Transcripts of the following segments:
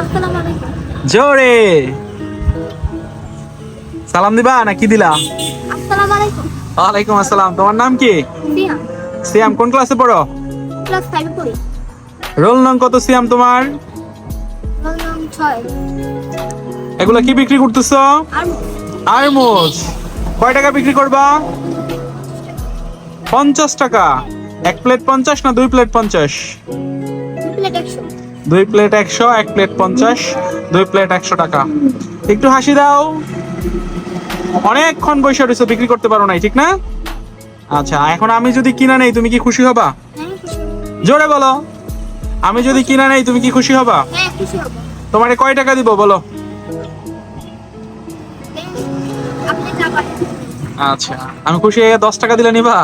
আসসালামু আলাইকুম। জোরে। সালাম দিবা না কি দিলা? আসসালামু আলাইকুম। ওয়ালাইকুম আসসালাম। তোমার নাম কি? সিয়াম। সিয়াম কোন ক্লাসে পড়ো? ক্লাস ফাইভে পড়ি। রোল নং কত সিয়াম তোমার? রোল নং ছয়। এগুলা কি বিক্রি করতেছো? আর আরমোজ কয় টাকা বিক্রি করবা? পঞ্চাশ টাকা। এক প্লেট পঞ্চাশ না দুই প্লেট পঞ্চাশ? প্লেট একশো। দুই প্লেট একশো, এক প্লেট পঞ্চাশ, দুই প্লেট একশো টাকা। একটু হাসি দাও। অনেকক্ষণ বসে রয়েছো, বিক্রি করতে পারো নাই, ঠিক না? আচ্ছা এখন আমি যদি কিনা নেই, তুমি কি খুশি হবা। জোরে বলো। আমি যদি কিনা নেই, তুমি কি খুশি হবা? তোমারে কয় টাকা দিব, বলো। আচ্ছা আমি খুশি হয়ে দশ টাকা দিলে নিবা?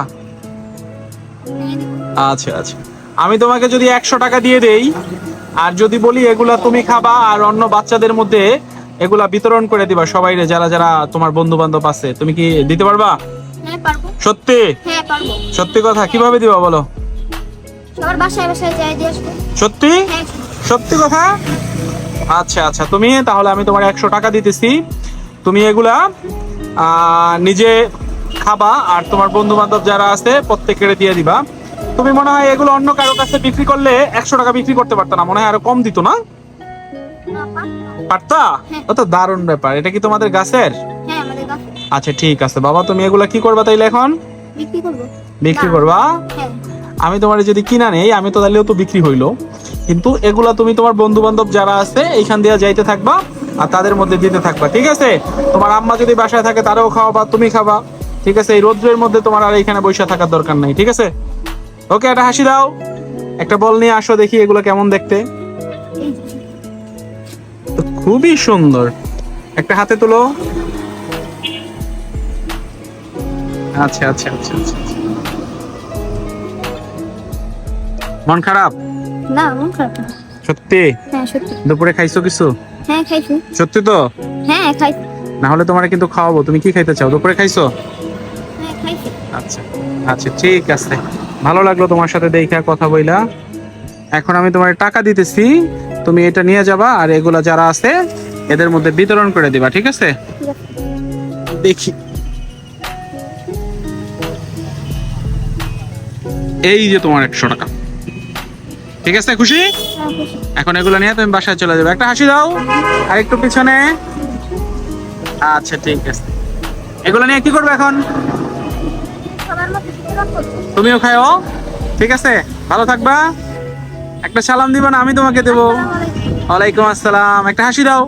আচ্ছা আচ্ছা। আমি তোমাকে যদি একশো টাকা দিয়ে দেই আর যদি বলি এগুলা তুমি খাবা আর অন্য বাচ্চাদের মধ্যে এগুলা বিতরণ করে দিবা সবাই যারা যারা তোমার বন্ধু বান্ধব আছে তুমি কি দিতে পারবা? হ্যাঁ সত্যি? হ্যাঁ সত্যি কথা কীভাবে দিবা বলো? আসব। সত্যি? হ্যাঁ সত্যি। কথা? আচ্ছা আচ্ছা তুমি তাহলে আমি তোমার একশো টাকা দিতেছি। তুমি এগুলা নিজে খাবা আর তোমার বন্ধু বান্ধব যারা আছে প্রত্যেকের দিয়ে দিবা। তুমি মনে হয় এগুলো অন্য কারও কাছে বিক্রি করলে একশো টাকা বিক্রি করতে পারতো না মনে হয় আরও কম দিত না? পারতা? হ্যাঁ। ও তো দারুণ ব্যাপার এটা কি তোমাদের গাছের? হ্যাঁ কাছে আচ্ছা ঠিক আছে। বাবা তুমি এগুলা কি করবা তাইলে এখন? বিক্রি করব। হ্যাঁ। আমি তোমার যদি কিনা নেই আমি তো তাহলেও তো বিক্রি হইল। কিন্তু এগুলা তুমি তোমার বন্ধু বান্ধব যারা আছে এইখান দিয়ে যাইতে থাকবা আর তাদের মধ্যে দিতে থাকবা ঠিক আছে? তোমার আম্মা যদি বাসায় থাকে তারাও খাওয়াবা তুমি খাবা ঠিক আছে? এই রোদ্রের মধ্যে তোমার আর এইখানে বসে থাকার দরকার নাই ঠিক আছে? ওকে একটা হাসি দাও। একটা বল নিয়ে আসো দেখি এগুলো কেমন দেখতে। খুবই সুন্দর। একটা হাতে তুলো। আচ্ছা আচ্ছা আচ্ছা আচ্ছা আচ্ছা। মন খারাপ? না মন খারাপ না। সত্যি? হ্যাঁ সত্যি। দুপুরে খাইছো কিছু? হ্যাঁ খাইছি। সত্যি তো? হ্যাঁ খাইছি না হলে তোমার কিন্তু খাওয়াবো। তুমি কি খাইতে চাও? দুপুরে খাইছো? হ্যাঁ খাইছি। আচ্ছা আচ্ছা ঠিক আছে। ভালো লাগল তোমার সাথে দেখা, কথা বইলা। এখন আমি তোমার টাকা দিতেছি, তুমি এটা নিয়ে যাবা আর এগুলা যারা আছে, এদের মধ্যে বিতরণ করে দিবা, ঠিক আছে? দেখি। এই যে তোমার একশো টাকা। ঠিক আছে, খুশি? এখন এগুলো নিয়ে তুমি বাসায় চলে যাবে। একটা হাসি দাও, আর একটু পিছনে। আচ্ছা ঠিক আছে। এগুলো নিয়ে কি করবে এখন? তুমিও খাও ঠিক আছে ভালো থাকবা। একটা সালাম দিবা না আমি তোমাকে দেবো। ওয়ালাইকুম আসসালাম। একটা হাসি দাও।